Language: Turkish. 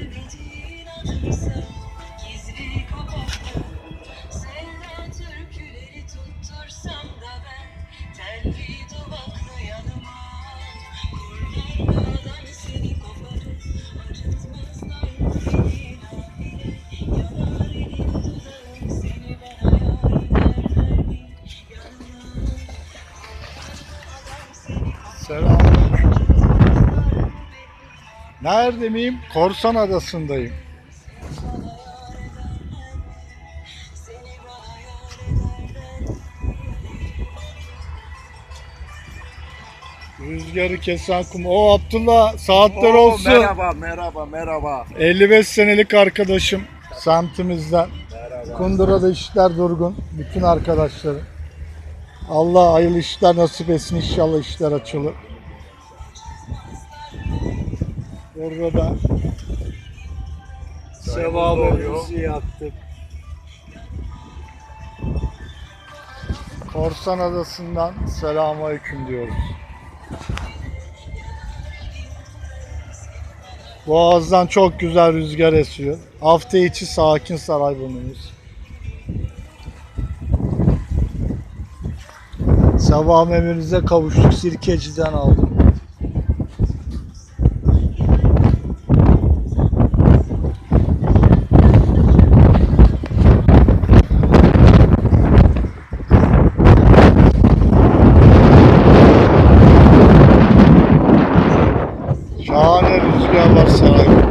Sevmediğin Nerede miyim? Korsan Adası'ndayım. Rüzgarı kesen kum. O Abdullah saatler Oo, olsun. Merhaba, merhaba, merhaba. 55 senelik arkadaşım semtimizden. Merhaba. Kundura'da işler durgun. Bütün arkadaşlarım. Allah hayırlı işler nasip etsin. İnşallah işler açılır. Burada da sevabımızı yaptık. Korsan Adası'ndan selamünaleyküm diyoruz. Boğaz'dan çok güzel rüzgar esiyor. Hafta içi sakin Sarayburnu'yuz. Sabah memenize kavuştuk. Sirkeci'den aldım. silah var saray.